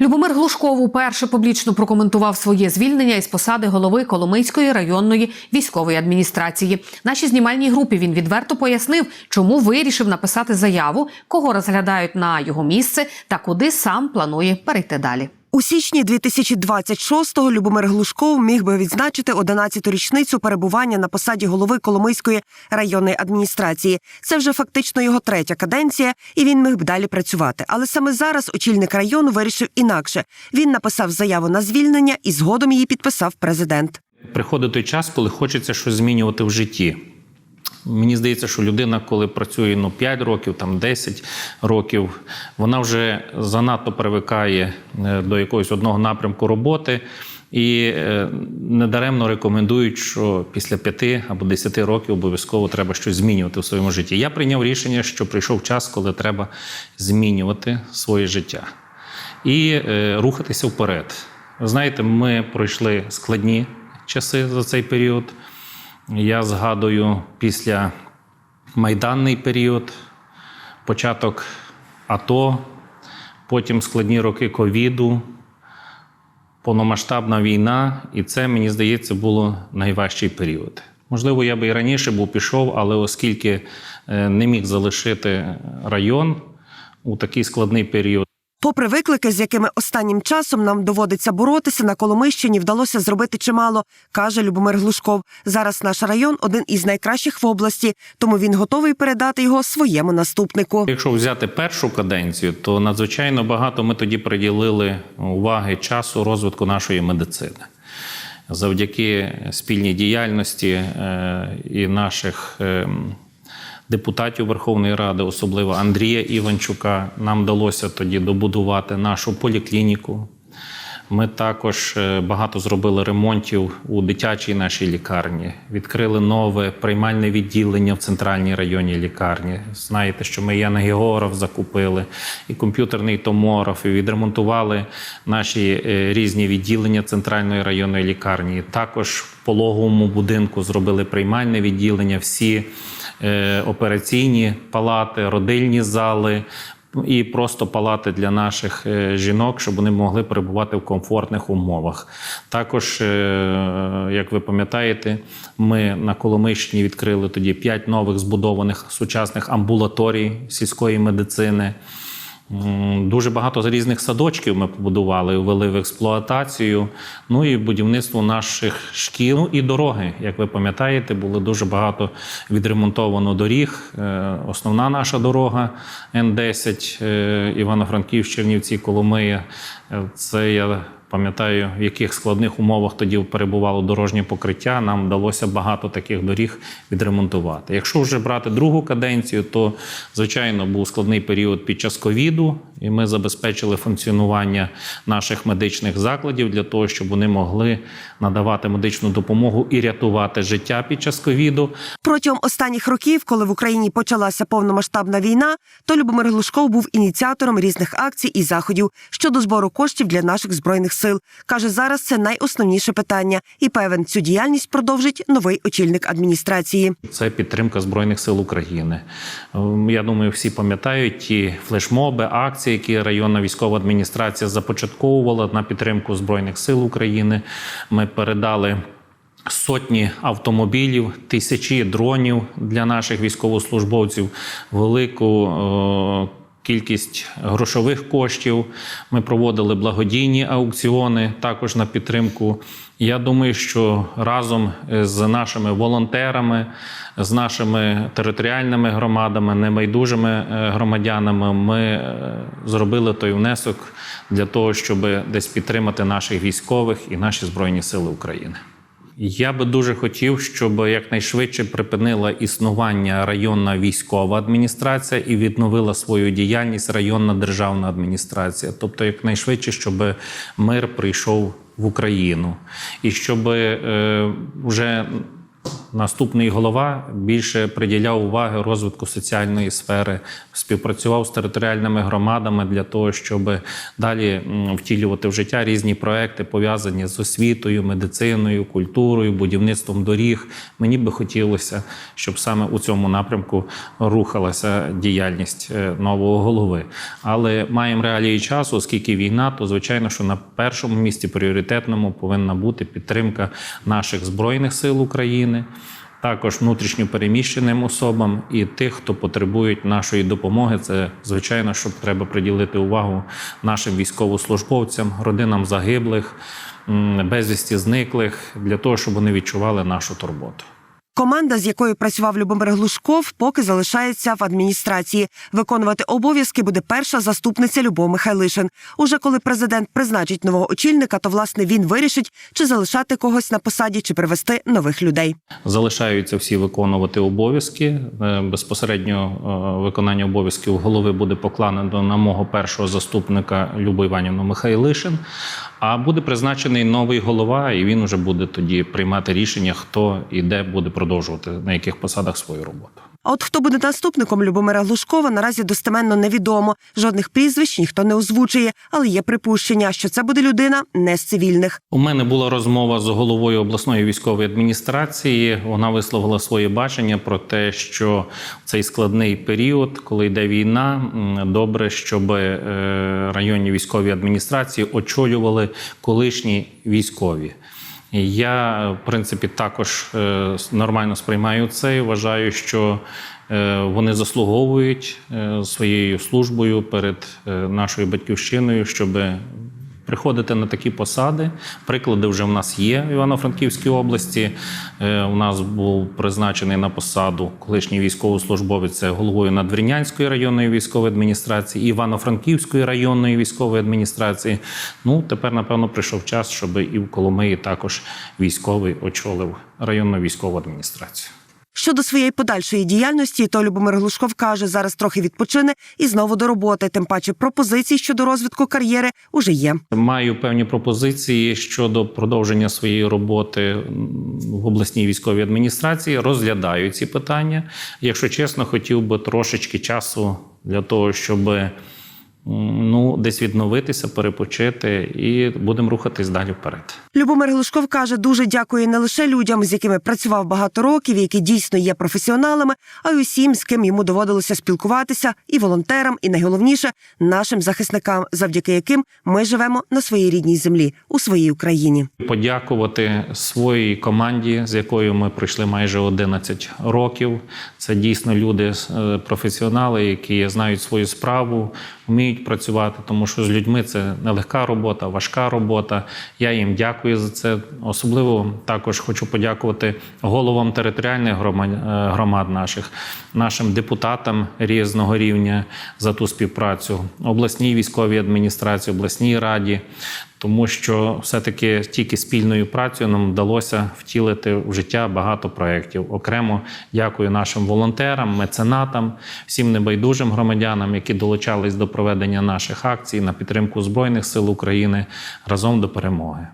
Любомир Глушков уперше публічно прокоментував своє звільнення із посади голови Коломийської районної військової адміністрації. Нашій знімальній групі він відверто пояснив, чому вирішив написати заяву, кого розглядають на його місце та куди сам планує перейти далі. У січні 2026-го Любомир Глушков міг би відзначити 11-ту річницю перебування на посаді голови Коломийської районної адміністрації. Це вже фактично його третя каденція, і він міг б далі працювати. Але саме зараз очільник району вирішив інакше. Він написав заяву на звільнення і згодом її підписав президент. Приходить той час, коли хочеться щось змінювати в житті. Мені здається, що людина, коли працює ну, 5 років, там 10 років, вона вже занадто привикає е, до якогось одного напрямку роботи. І е, недаремно рекомендують, що після 5 або 10 років обов'язково треба щось змінювати в своєму житті. Я прийняв рішення, що прийшов час, коли треба змінювати своє життя і е, рухатися вперед. Знаєте, ми пройшли складні часи за цей період. Я згадую після майданний період, початок АТО, потім складні роки ковіду, повномасштабна війна, і це, мені здається, було найважчий період. Можливо, я би і раніше був пішов, але оскільки е, не міг залишити район у такий складний період. Попри виклики, з якими останнім часом нам доводиться боротися, на Коломийщині вдалося зробити чимало, каже Любомир Глушков. Зараз наш район один із найкращих в області, тому він готовий передати його своєму наступнику. Якщо взяти першу каденцію, то надзвичайно багато ми тоді приділили уваги часу розвитку нашої медицини. Завдяки спільній діяльності е, і наших е, депутатів Верховної Ради, особливо Андрія Іванчука, нам вдалося тоді добудувати нашу поліклініку. Ми також е, багато зробили ремонтів у дитячій нашій лікарні, відкрили нове приймальне відділення в центральній районній лікарні. Знаєте, що ми Янагіограф закупили, і комп'ютерний томограф, і відремонтували наші е, різні відділення центральної районної лікарні. Також в пологовому будинку зробили приймальне відділення, всі операційні палати, родильні зали і просто палати для наших е, жінок, щоб вони могли перебувати в комфортних умовах. Також, е, як ви пам'ятаєте, ми на Коломийщині відкрили тоді п'ять нових збудованих сучасних амбулаторій сільської медицини. Дуже багато різних садочків ми побудували, ввели в експлуатацію. Ну і будівництво наших шкіл і дороги. Як ви пам'ятаєте, було дуже багато відремонтовано доріг. Е, Основна наша дорога Н10 е, Івано-Франківськ, Чернівці, Коломия. Е, Це я пам'ятаю, в яких складних умовах тоді перебувало дорожнє покриття. Нам вдалося багато таких доріг відремонтувати. Якщо вже брати другу каденцію, то звичайно був складний період під час ковіду, і ми забезпечили функціонування наших медичних закладів для того, щоб вони могли надавати медичну допомогу і рятувати життя під час ковіду. Протягом останніх років, коли в Україні почалася повномасштабна війна, то Любомир Глушков був ініціатором різних акцій і заходів щодо збору коштів для наших збройних сил. каже, зараз це найосновніше питання, і певен цю діяльність продовжить новий очільник адміністрації. Це підтримка Збройних сил України. Ем, Я думаю, всі пам'ятають ті флешмоби, акції, які районна військова адміністрація започатковувала на підтримку Збройних сил України. Ми передали. Сотні автомобілів, тисячі дронів для наших військовослужбовців, велику е, кількість грошових коштів. Ми проводили благодійні аукціони також на підтримку. Я думаю, що разом з нашими волонтерами, з нашими територіальними громадами, небайдужими е, громадянами, ми е, зробили той внесок для того, щоб десь підтримати наших військових і наші збройні сили України. Я би дуже хотів, щоб якнайшвидше припинила існування районна військова адміністрація і відновила свою діяльність районна державна адміністрація. Тобто, якнайшвидше, щоб мир прийшов в Україну, і щоб е, вже наступний голова більше приділяв уваги розвитку соціальної сфери, співпрацював з територіальними громадами для того, щоб далі втілювати в життя різні проекти, пов'язані з освітою, медициною, культурою, будівництвом доріг. Мені би хотілося, щоб саме у цьому напрямку рухалася діяльність е, нового голови. Але маємо реалії часу, оскільки війна, то звичайно, що на першому місці пріоритетному повинна бути підтримка наших збройних сил України. Також внутрішньо переміщеним особам і тих, хто потребують нашої допомоги. Це звичайно, що треба приділити увагу нашим військовослужбовцям, родинам загиблих, безвісті зниклих, для того, щоб вони відчували нашу турботу. Команда, з якою працював Любомир Глушков, поки залишається в адміністрації. Виконувати обов'язки буде перша заступниця Любов Михайлишин. Уже коли президент призначить нового очільника, то власне він вирішить, чи залишати когось на посаді, чи привести нових людей. Залишаються всі виконувати обов'язки. Е, Безпосередньо е, виконання обов'язків голови буде покладено на мого першого заступника Любу Іванівну Михайлишин. А буде призначений новий голова, і він вже буде тоді приймати рішення, хто і де буде продовжувати на яких посадах свою роботу. А от хто буде наступником Любомира Глушкова, наразі достеменно невідомо. Жодних прізвищ ніхто не озвучує, але є припущення, що це буде людина не з цивільних. У мене була розмова з головою обласної військової адміністрації. Вона висловила своє бачення про те, що в цей складний період, коли йде війна, добре, щоб е, районні військові адміністрації очолювали колишні військові. Я, в принципі, також е, нормально сприймаю це і вважаю, що е, вони заслуговують е, своєю службою перед нашою батьківщиною, щоб приходити на такі посади. Приклади вже в нас є в Івано-Франківській області. Е, У нас був призначений на посаду колишній військовослужбовець головою Надвірнянської районної військової адміністрації, Івано-Франківської районної військової адміністрації. Ну тепер, напевно, прийшов час, щоб і в Коломиї також військовий очолив районну військову адміністрацію. Щодо своєї подальшої діяльності, то Любомир Глушков каже, зараз трохи відпочине і знову до роботи. Тим паче пропозицій щодо розвитку кар'єри уже є. Маю певні пропозиції щодо продовження своєї роботи в обласній військовій адміністрації. Розглядаю ці питання. Якщо чесно, хотів би трошечки часу для того, щоб ну, десь відновитися, перепочити, і будемо рухатись далі вперед. Любомир Глушков каже, дуже дякує не лише людям, з якими працював багато років, які дійсно є професіоналами, а й усім, з ким йому доводилося спілкуватися, і волонтерам, і найголовніше нашим захисникам, завдяки яким ми живемо на своїй рідній землі у своїй Україні. Подякувати своїй команді, з якою ми пройшли майже 11 років. Це дійсно люди, е, професіонали, які знають свою справу, вміють працювати, тому що з людьми це нелегка робота, важка робота. Я їм дякую за це. Особливо також хочу подякувати головам територіальних громад, е, громад наших, нашим депутатам різного рівня за ту співпрацю, обласній військовій адміністрації, обласній раді. Тому що все-таки тільки спільною працею нам вдалося втілити в життя багато проєктів. Окремо дякую нашим волонтерам, меценатам, всім небайдужим громадянам, які долучались до проведення наших акцій на підтримку Збройних сил України разом до перемоги.